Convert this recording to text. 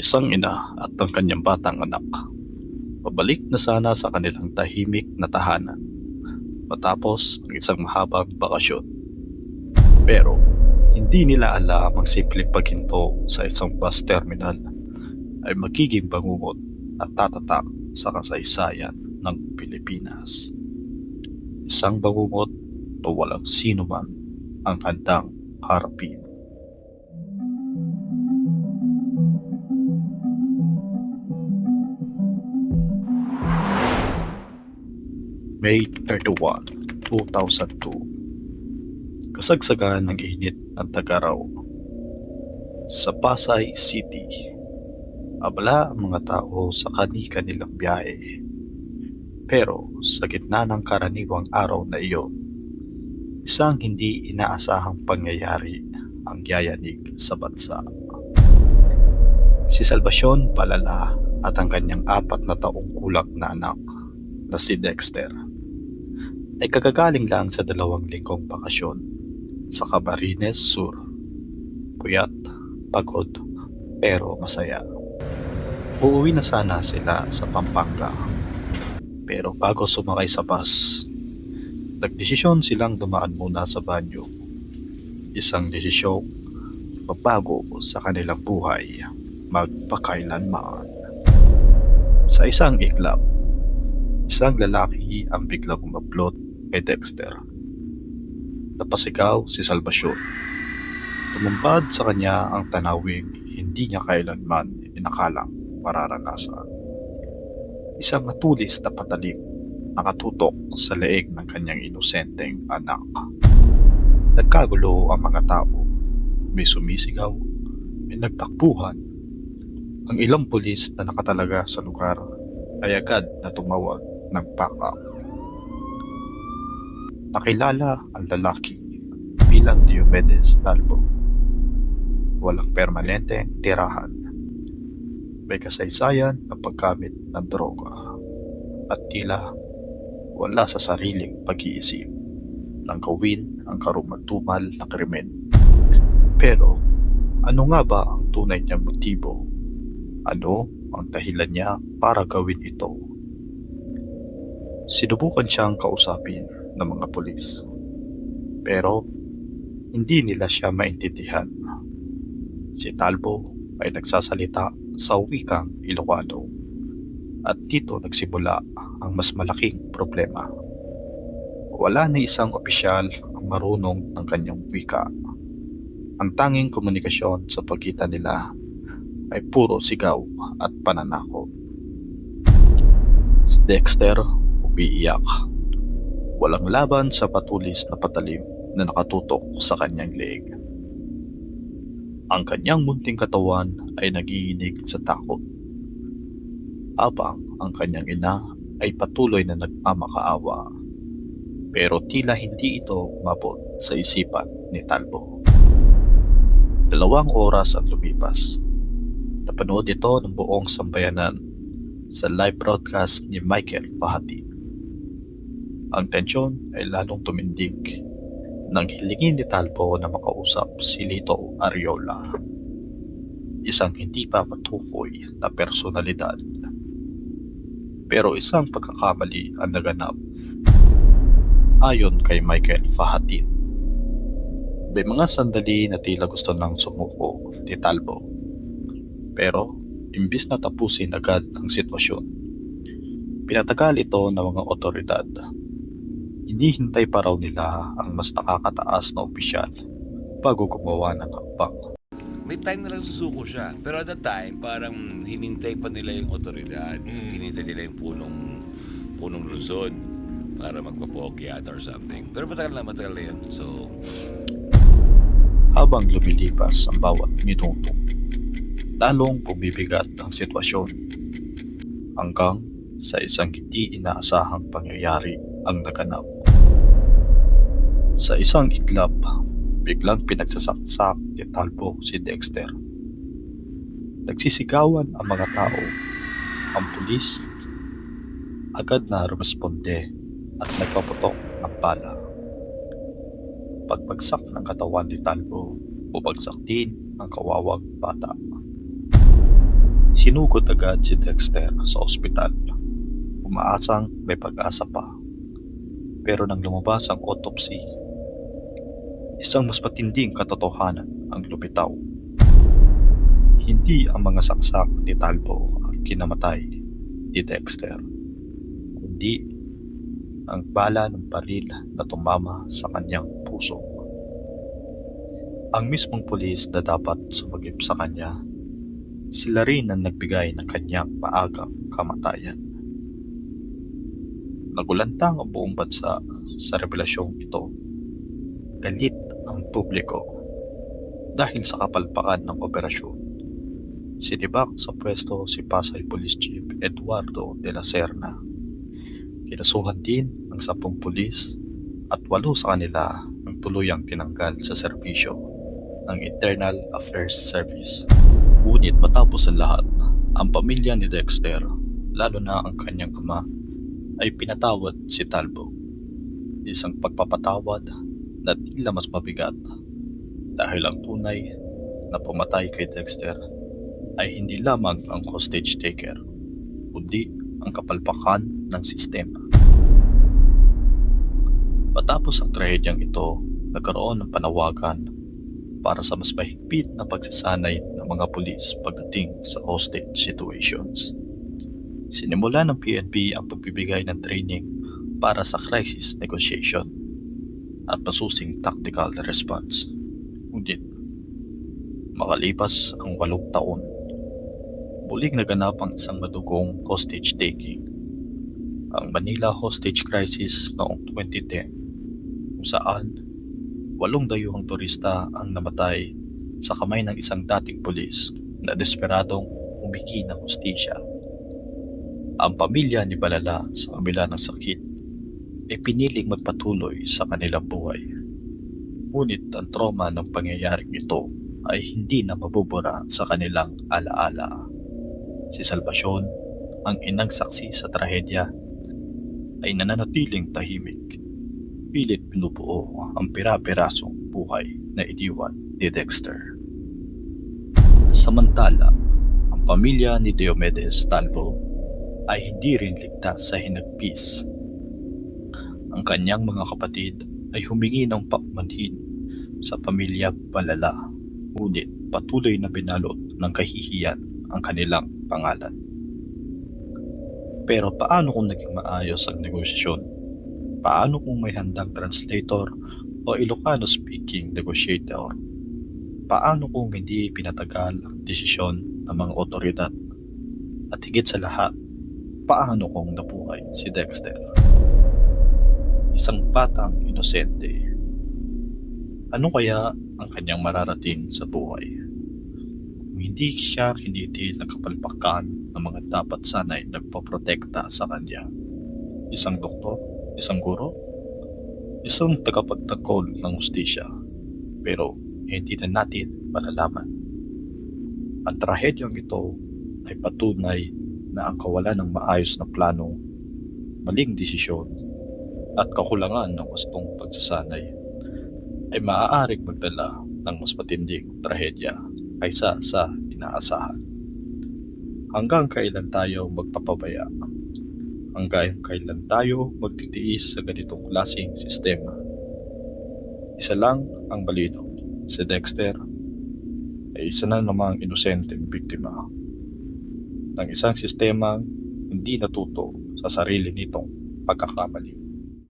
Isang ina at ang kanyang batang anak. Pabalik na sana sa kanilang tahimik na tahanan matapos ang isang mahabang bakasyon. Pero hindi nila alam ang simpleng paghinto sa isang bus terminal ay magiging bangungot at tatatak sa kasaysayan ng Pilipinas. Isang bangungot na walang sino man ang handang harapin. May 31, 2002 Kasagsagan ng init ng tagaraw. Sa Pasay City Abala ang mga tao sa kani-kanilang biyahe. Pero sa gitna ng karaniwang araw na iyon Isang hindi inaasahang pangyayari ang yayanig sa bansa. Si Salvacion Palala at ang kanyang apat na taong kulang na anak na si Dexter ay kagagaling lang sa dalawang linggong bakasyon sa Camarines Sur. Puyat, pagod, pero masaya. Uuwi na sana sila sa Pampanga. Pero bago sumakay sa bus, nagdesisyon silang dumaan muna sa banyo. Isang desisyong mabago sa kanilang buhay magpakailanman. Sa isang iglap, isang lalaki ang biglang umablot kay Dexter. Napasigaw si Salvacion. Tumumpad sa kanya ang tanawing hindi niya kailanman inakalang mararanasan. Isang matulis na patalim nakatutok sa leeg ng kanyang inosenteng anak. Nagkagulo ang mga tao. May sumisigaw, may nagtakbuhan. Ang ilang pulis na nakatalaga sa lugar ay agad na tumawag ng backup. Nakilala ang lalaki bilang Diomedes Talbo. Walang permanente tirahan. May kasaysayan ng paggamit ng droga at tila wala sa sariling pag-iisip nang gawin ang karumal-tumal na krimen. Pero ano nga ba ang tunay niyang motibo? Ano ang dahilan niya para gawin ito? Sinubukan siyang kausapin ng mga pulis. Pero hindi nila siya maintindihan. Si Talbo ay nagsasalita sa wikang Ilocano at dito nagsimula ang mas malaking problema. Wala na isang opisyal ang marunong ng kanyang wika. Ang tanging komunikasyon sa pagitan nila ay puro sigaw at pananakot. Si Dexter umiiyak. Walang laban sa patulis na patalim na nakatutok sa kanyang leeg. Ang kanyang munting katawan ay nagiinig sa takot. Habang ang kanyang ina ay patuloy na nagmamakaawa. Pero tila hindi ito mabot sa isipan ni Talbo. Dalawang oras ang lumipas. Napanood ito ng buong sambayanan sa live broadcast ni Michael Pahatin. Ang tensyon ay lalong tumindig nang hilingin ni Talbo na makausap si Lito Ariola. Isang hindi pa matukoy na personalidad. Pero isang pagkakamali ang naganap. Ayon kay Michael Fahatin. May mga sandali na tila gusto nang sumuko ni Talbo. Pero imbis na tapusin agad ang sitwasyon, pinatagal ito ng mga otoridad Hinihintay pa raw nila ang mas nakakataas na opisyal bago gumawa ng hakbang. May time na lang susuko siya. Pero at that time, parang hinintay pa nila yung otoridad. Hinintay nila yung punong, punong lungsod para magpapogi ata or something. Pero matagal na, matagal na yun. So, Habang lumilipas ang bawat minuto, lalong bumibigat ang sitwasyon. Hanggang sa isang hindi inaasahang pangyayari ang naganap. Sa isang iglap, biglang pinagsasaksak ni Talbo si Dexter. Nagsisigawan ang mga tao. Ang pulis agad na rumisponde at nagpaputok ng bala. Pagbagsak ng katawan ni Talbo, bubagsak din ang kawawang bata. Sinugod agad si Dexter sa ospital. Umaasang may pag-asa pa. Pero nang lumabas ang autopsy, isang mas matinding katotohanan ang lumitaw. Hindi ang mga saksak ni Talbo ang kinamatay ni Dexter, kundi ang bala ng baril na tumama sa kanyang puso. Ang mismong pulis na dapat sumagip sa kanya, sila rin ang nagbigay ng kanyang maagang kamatayan. Nagulantang ang buong bansa sa revelasyong ito. Galit ang publiko dahil sa kapalpakan ng operasyon. Sinibak sa pwesto si Pasay Police Chief Eduardo de la Serna. Kinasuhan din ang sampung pulis at walo sa kanila ang tuluyang tinanggal sa serbisyo ng Internal Affairs Service. Ngunit matapos ang lahat, ang pamilya ni Dexter, lalo na ang kanyang ama, ay pinatawad si Talbo. Isang pagpapatawad na tila mas mabigat dahil ang tunay na pumatay kay Dexter ay hindi lamang ang hostage taker, kundi ang kapalpakan ng sistema. Matapos ang trahedyang ito, nagkaroon ng panawagan para sa mas mahigpit na pagsasanay ng mga pulis pagdating sa hostage situations. Sinimula ng PNP ang pagbibigay ng training para sa crisis negotiation at masusing tactical response. Ngunit, makalipas ang walong taon, muling naganap ang isang madugong hostage taking. Ang Manila Hostage Crisis noong 2010 kung saan walong dayuhang turista ang namatay sa kamay ng isang dating pulis na desperadong humingi ng hustisya. Ang pamilya ni Balala sa kabila ng sakit ay piniling magpatuloy sa kanilang buhay. Ngunit ang trauma ng pangyayaring ito ay hindi na mabubura sa kanilang alaala. Si Salvacion, ang inang saksi sa trahedya, ay nananatiling tahimik. Pilit pinubuo ang pira-pirasong buhay na iniwan ni Dexter. Samantala, ang pamilya ni Diomedes Talvo ay hindi rin ligtas sa hinagpis. Ang kanyang mga kapatid ay humingi ng paumanhin sa pamilya Balala, ngunit patuloy na binalot ng kahihiyan ang kanilang pangalan. Pero paano kung naging maayos ang negosasyon? Paano kung may handang translator o Ilocano-speaking negotiator? Paano kung hindi pinatagal ang desisyon ng mga otoridad? At higit sa lahat, paano kung nabuhay si Dexter? Isang batang inosente. Ano kaya ang kanyang mararating sa buhay? Kung hindi siya kinitil ng kapalpakan ng mga dapat sanay nagpoprotekta sa kanya. Isang doktor, isang guro, isang tagapagtanggol ng ustisya. Pero hindi na natin malalaman. Ang trahedyang ito ay patunay na ang kawalan ng maayos na plano, maling desisyon, at kakulangan ng wastong pagsasanay ay maaaring magdala ng mas matinding trahedya kaysa sa inaasahan. Hanggang kailan tayo magpapabaya? Hanggang kailan tayo magtitiis sa ganitong klaseng sistema? Isa lang ang balino. Si Dexter ay isa na namang inosenteng biktima ng isang sistemang hindi natuto sa sarili nitong pagkakamali.